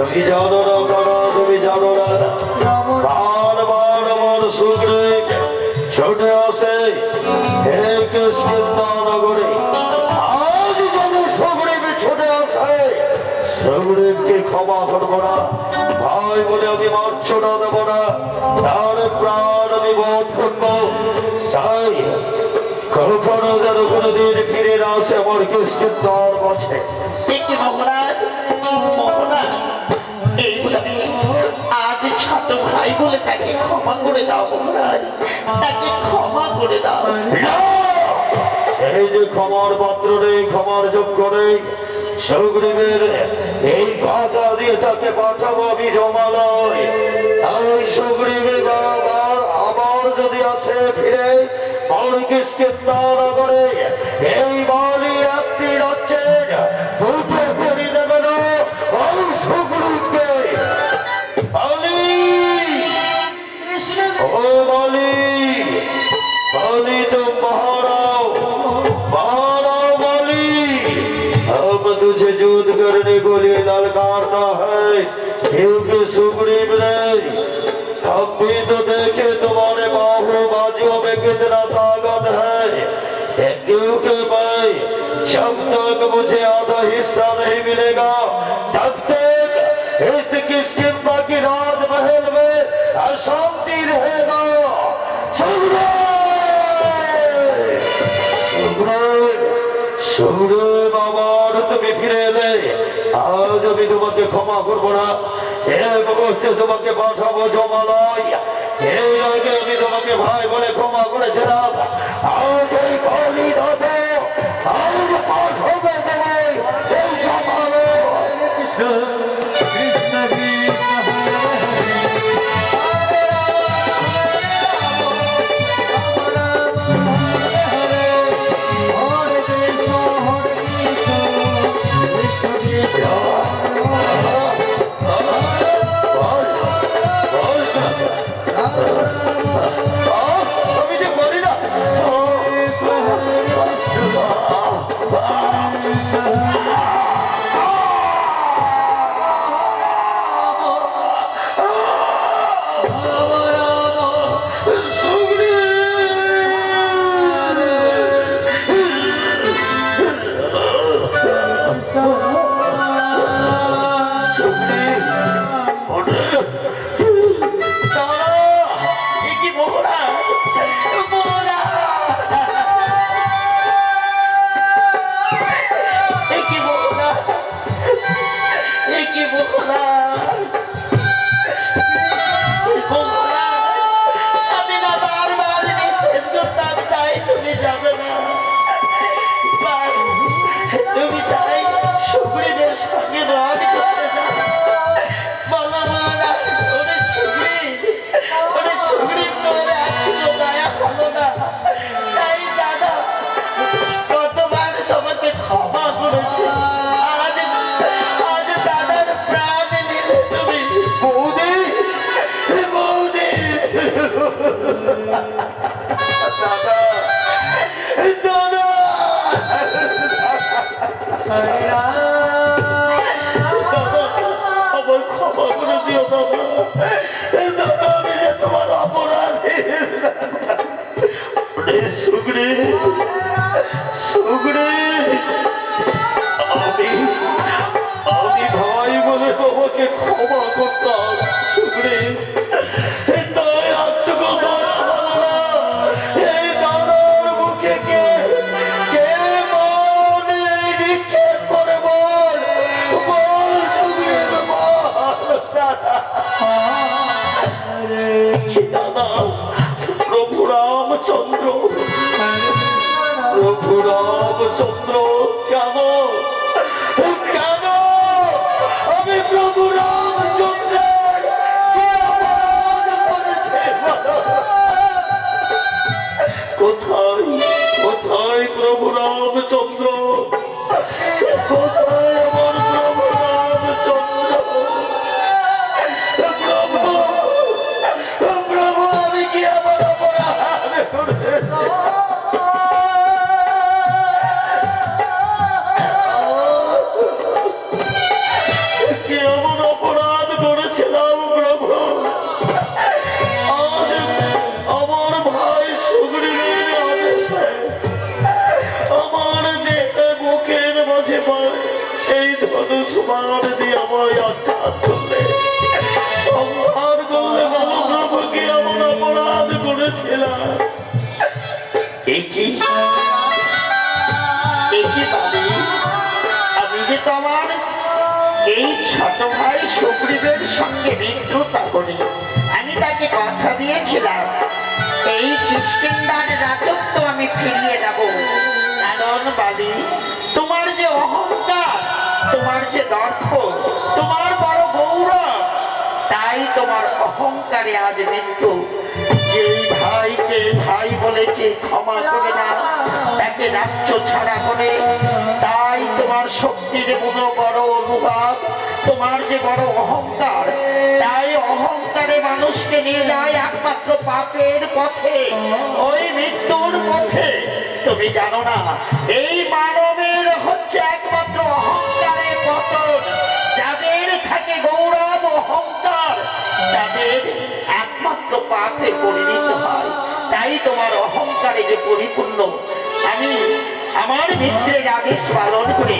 তুমি জানো তুমি জানো না। বারবার আমার ছুটে আসে হে কৃষ্ণনগরে আজ যেন সুগ্রীব ছুটে আসে। সুগ্রীবকে করব না। ভাই বলে আমি মার্চনা দেবো না। তার প্রাণ আমি বোধ করব। তাই কোনোদিন ফিরে না আসে আমার কৃষ্ণের বসে সে কি মহারাজ আজ ছোট ভাই বলে তাকে ক্ষমা করে দাও, মহারাজ তাকে ক্ষমা করে দাও! সেই যে ক্ষমার পাত্র নেই, ক্ষমার যোগ্য নেই, সুগ্রীবের এই কথা দিয়ে তাকে পাঠাবো আমি জমালয় তাই সুগ্রীবে আবার আবার যদি আসে ফিরে মৌলিকৃষ্ণকে তারা করে এই क्योंकि सुग्रीव ने अब भी तो देखे तुम्हारे बाहु बाजुओं में कितना ताकत है क्योंकि भाई जब तक मुझे आधा हिस्सा नहीं मिलेगा तब तक इस किस्किंदा की राजमहल में अशांति रहेगा সুগ্রীব আবার তুমি ফিরে এলে আজ আমি তোমাকে ক্ষমা করবো না এক মুহূর্তে তোমাকে পাঠাবো জমালয়। এই আগে আমি তোমাকে ভাই বলে ক্ষমা করেছিলাম। আজ এই কলি দাদা আজ পাঠাবে তোমায়, এই জমালয়। কি মহারাজ মহারাজ আমি না বারবার নিষেধ করতাম তাই তুমি যাবে না তুমি তাই সুগ্রীবের সঙ্গে রণ আমি যে তোমার অপরাধী। সুগ্রী সুগ্রী আমি আমি ভাই বলে তোমাকে ক্ষমা রামচন্দ্র কেন এই ছোট সঙ্গে মিত্রতা করি আমি তাকে কথা দিয়েছিলাম এই কিষ্কিন্দার রাজত্ব আমি ফিরিয়ে দেব তোমার যে অহংকার তোমার যে দর্প তোমার বড় গৌরব, তাই তোমার অহংকারে আজ মৃত্যু। যে ভাইকে ভাই বলেছে, ক্ষমা করে না তাকে রাজ্য ছাড়া করে। তাই তোমার শক্তির কোনো বড় অনুভব, তোমার যে বড় অহংকার, তাই অহংকারে মানুষকে নিয়ে যায় একমাত্র পাপের পথে, ওই মৃত্যুর পথে। তুমি জানো না, এই মানবের হচ্ছে একমাত্র অহংকারে। যাদের থাকে গৌরব অহংকার, তাদের একমাত্র তাই তোমার অহংকারে যে পরিপূর্ণ, আমি আমার মিত্রের আদেশ পালন করে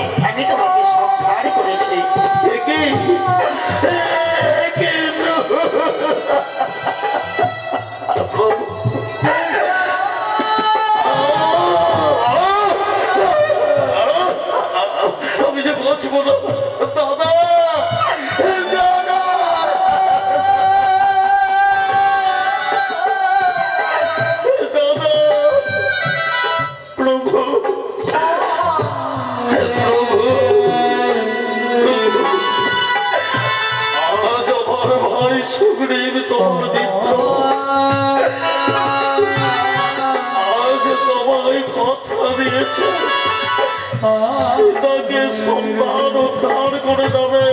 সীতাকে সন্তান উদ্ধার করে দেবে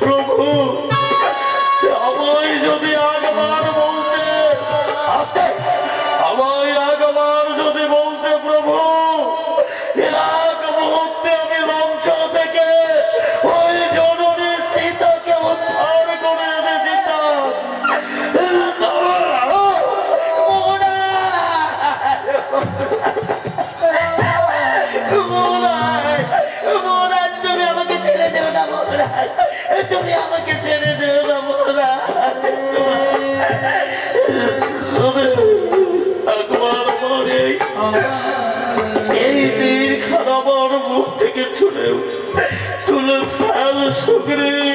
প্রভু আমায় যদি একবার বলতে আসতে আমায় একবার যদি বলতে প্রভু এক মুহূর্তে আমি লঙ্কা থেকে ওই জননী সীতাকে উদ্ধার করে এনে মোহনা! মহারাজ, তুমি আমাকে ছেড়ে না মোরা এই দিন আমার মুখ থেকে ছুড়ে তুলে ফেল শুকরে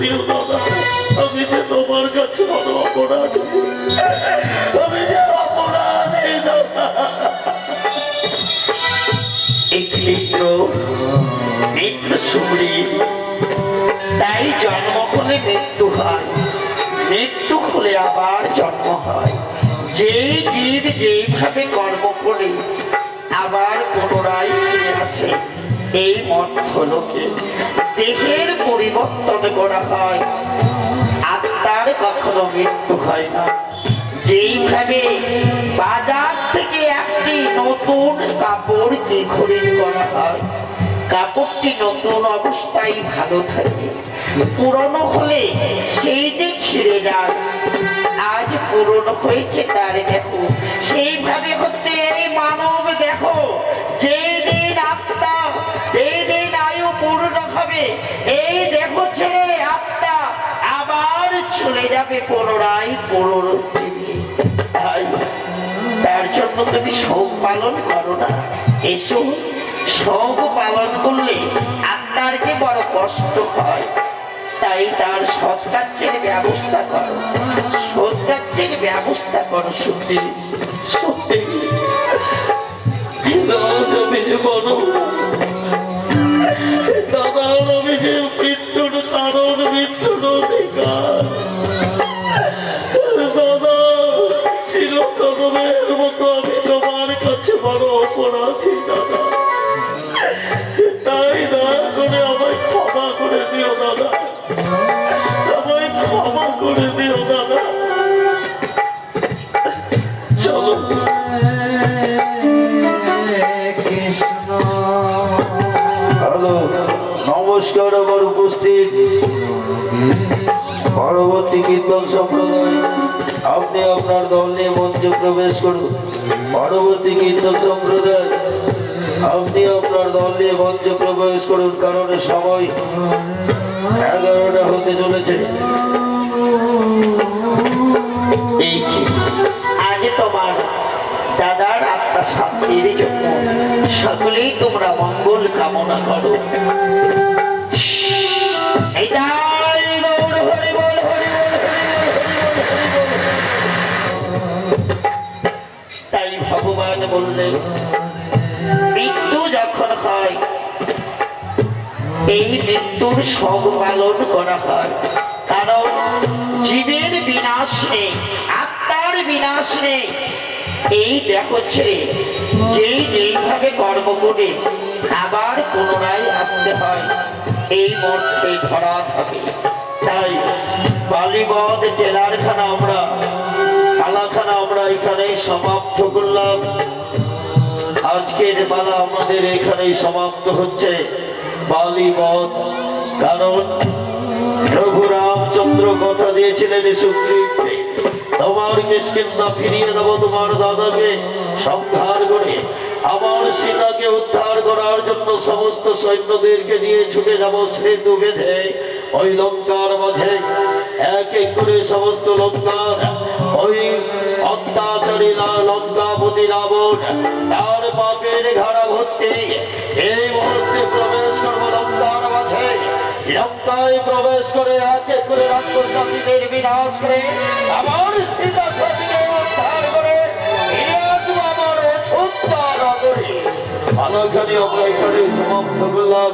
যে যে মিত্র মিত্র তাই জন্ম হলে মৃত্যু হয়, মৃত্যু হলে আবার জন্ম হয়। যেই জীব যেইভাবে কর্ম করে, আবার পুনরায় ফিরে আসে। এই মর্থলোকে দেহের পরিবর্তন করা হয়। আত্মার কখনো মৃত্যু হয় না। যেইভাবে বাজার থেকে একটি নতুন কাপড়কে খরিদ করা হয়, কাপড়টি নতুন অবস্থায় ভালো থাকে। পুরনো হলে সেই যে ছিঁড়ে যায়, আজ পুরনো হয়েছে তার দেখো। সেইভাবে হচ্ছে হবে। এই দেখো ছেড়ে আত্মা আবার চলে যাবে পুনরায় তাই তার জন্য তুমি শোক পালন করো না। এসো, শোক পালন করলে আত্মার যে বড় কষ্ট হয়, তাই তার সৎকার্যের ব্যবস্থা করো। সৎকার্যের ব্যবস্থা করো সত্যি সত্যি বলো। দাদা আমি যে মৃত্যুর তারণ মৃত্যুর অধিকার। দাদা চিরকমের মতো আমি তোমার কাছে বড় অপরাধী। পরবর্তী কীর্তন সম্প্রদায়, আপনি আপনার দল নিয়ে মঞ্চে প্রবেশ করুন। পরবর্তী কীর্তন সম্প্রদায়, আপনি আপনার দল নিয়ে মঞ্চে প্রবেশ করুন, কারণ সময় এগারোটা হতে চলেছে। এই আজ তোমার দাদার আত্মা শান্তির জন্য সকলেই তোমরা মঙ্গল কামনা করো। এটাই তাই ভগবান বললেন, মৃত্যু যখন হয়, এই মৃত্যুর সব পালন করা হয়। কারণ জীবের বিনাশ নেই, আত্মার বিনাশ নেই। এই দেখো ছেড়ে যেই যেইভাবে কর্ম করে, আবার পুনরায় আসতে হয়, এই মর্থে ধরা থাকে তাই বালিবদ জেলারখানা আমরা, কালাখানা আমরা এখানেই সমাপ্ত করলাম। আজকের বেলা আমাদের এখানেই সমাপ্ত হচ্ছে বালি বধ কারণ প্রভু রামচন্দ্র কথা দিয়েছিলেন সুগ্রীবকে তোমার কিষ্কিন্দা ফিরিয়ে দেবো তোমার দাদাকে সংহার করে। আমার সীতাকে উদ্ধার করার জন্য সমস্ত সৈন্যদেরকে নিয়ে ছুটে যাব সেতু বেঁধে। ওই লঙ্কার মাঝে এক এক করে সমস্ত লঙ্কার ওই অত্যাচারী না লঙ্কাপতি রাবণ তার পাপের ঘাড়া ভর্তি। এই মুহূর্তে প্রবেশ করব লঙ্কার মাঝে। লঙ্কায় প্রবেশ করে এক এক করে রাক্ষসাদের বিনাশ করে আমার সীতা সতীকে উদ্ধার করে আমার অছোত্তা নগরে আলোচনী আমরা এখানে সমাপ্ত করলাম।